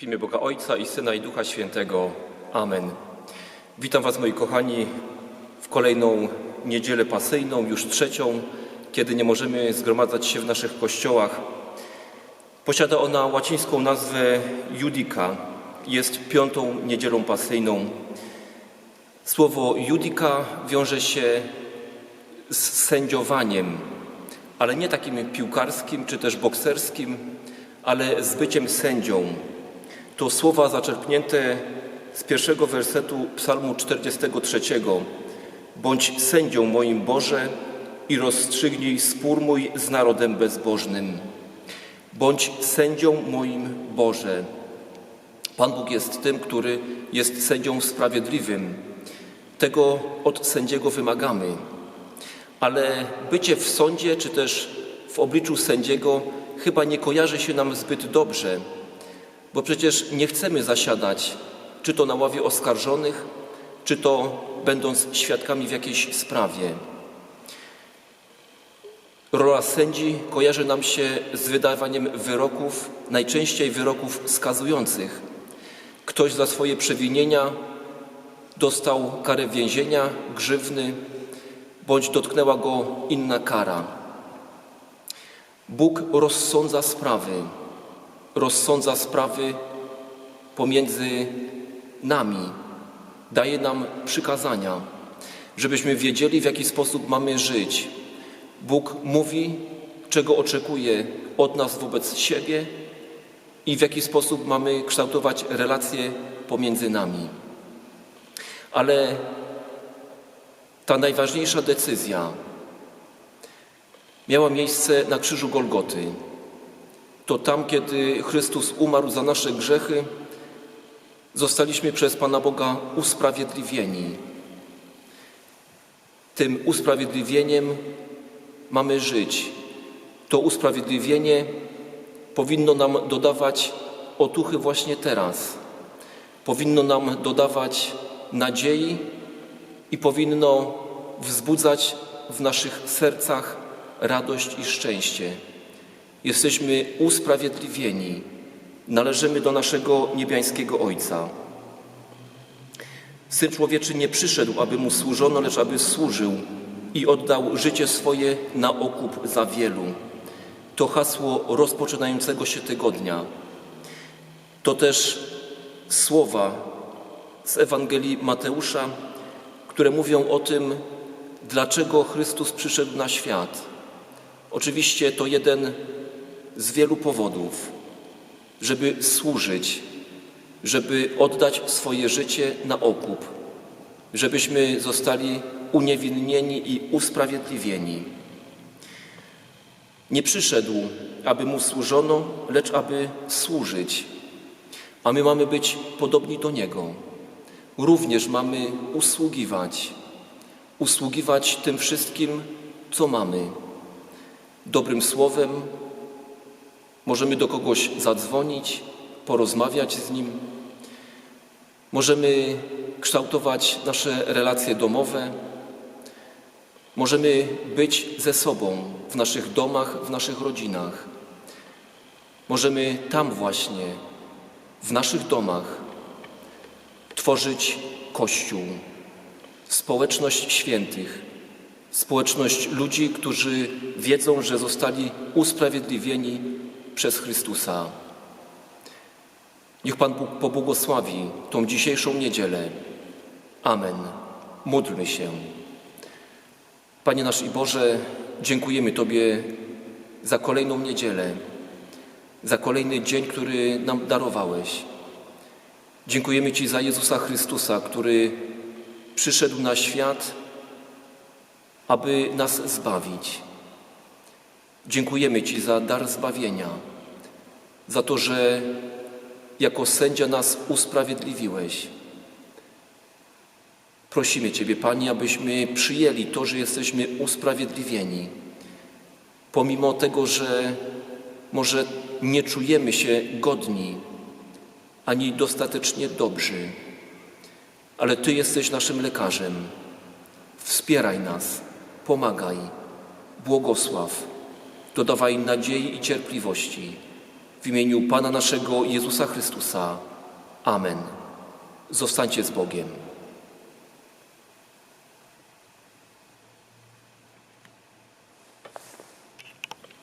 W imię Boga Ojca i Syna i Ducha Świętego. Amen. Witam Was, moi kochani, w kolejną niedzielę pasyjną, już trzecią, kiedy nie możemy zgromadzać się w naszych kościołach. Posiada ona łacińską nazwę Judica. Jest piątą niedzielą pasyjną. Słowo Judica wiąże się z sędziowaniem, ale nie takim piłkarskim czy też bokserskim, ale z byciem sędzią. To słowa zaczerpnięte z pierwszego wersetu Psalmu 43. Bądź sędzią moim Boże i rozstrzygnij spór mój z narodem bezbożnym. Bądź sędzią moim Boże. Pan Bóg jest tym, który jest sędzią sprawiedliwym. Tego od sędziego wymagamy. Ale bycie w sądzie czy też w obliczu sędziego chyba nie kojarzy się nam zbyt dobrze, bo przecież nie chcemy zasiadać czy to na ławie oskarżonych, czy to będąc świadkami w jakiejś sprawie. Rola sędzi kojarzy nam się z wydawaniem wyroków, najczęściej wyroków skazujących. Ktoś za swoje przewinienia dostał karę więzienia, grzywny, bądź dotknęła go inna kara. Bóg rozsądza sprawy, rozsądza sprawy pomiędzy nami, daje nam przykazania, żebyśmy wiedzieli, w jaki sposób mamy żyć. Bóg mówi, czego oczekuje od nas wobec siebie i w jaki sposób mamy kształtować relacje pomiędzy nami. Ale ta najważniejsza decyzja miała miejsce na krzyżu Golgoty. To tam, kiedy Chrystus umarł za nasze grzechy, zostaliśmy przez Pana Boga usprawiedliwieni. Tym usprawiedliwieniem mamy żyć. To usprawiedliwienie powinno nam dodawać otuchy właśnie teraz. Powinno nam dodawać nadziei i powinno wzbudzać w naszych sercach radość i szczęście. Jesteśmy usprawiedliwieni, należymy do naszego niebiańskiego Ojca. Syn człowieczy nie przyszedł, aby mu służono, lecz aby służył i oddał życie swoje na okup za wielu. To hasło rozpoczynającego się tygodnia. To też słowa z Ewangelii Mateusza, które mówią o tym, dlaczego Chrystus przyszedł na świat. Oczywiście to jeden z wielu powodów, żeby służyć, żeby oddać swoje życie na okup, żebyśmy zostali uniewinnieni i usprawiedliwieni. Nie przyszedł, aby mu służono, lecz aby służyć, a my mamy być podobni do niego. Również mamy usługiwać, usługiwać tym wszystkim, co mamy. Dobrym słowem możemy do kogoś zadzwonić, porozmawiać z nim. Możemy kształtować nasze relacje domowe. Możemy być ze sobą w naszych domach, w naszych rodzinach. Możemy tam właśnie, w naszych domach, tworzyć Kościół, społeczność świętych, społeczność ludzi, którzy wiedzą, że zostali usprawiedliwieni przez Chrystusa. Niech Pan Bóg pobłogosławi tą dzisiejszą niedzielę. Amen. Módlmy się. Panie nasz i Boże, dziękujemy Tobie za kolejną niedzielę, za kolejny dzień, który nam darowałeś. Dziękujemy Ci za Jezusa Chrystusa, który przyszedł na świat, aby nas zbawić. Dziękujemy Ci za dar zbawienia, za to, że jako sędzia nas usprawiedliwiłeś. Prosimy Ciebie, Panie, abyśmy przyjęli to, że jesteśmy usprawiedliwieni, pomimo tego, że może nie czujemy się godni ani dostatecznie dobrzy, ale Ty jesteś naszym lekarzem. Wspieraj nas, pomagaj, błogosław, dodawaj nadziei i cierpliwości. W imieniu Pana naszego Jezusa Chrystusa. Amen. Zostańcie z Bogiem.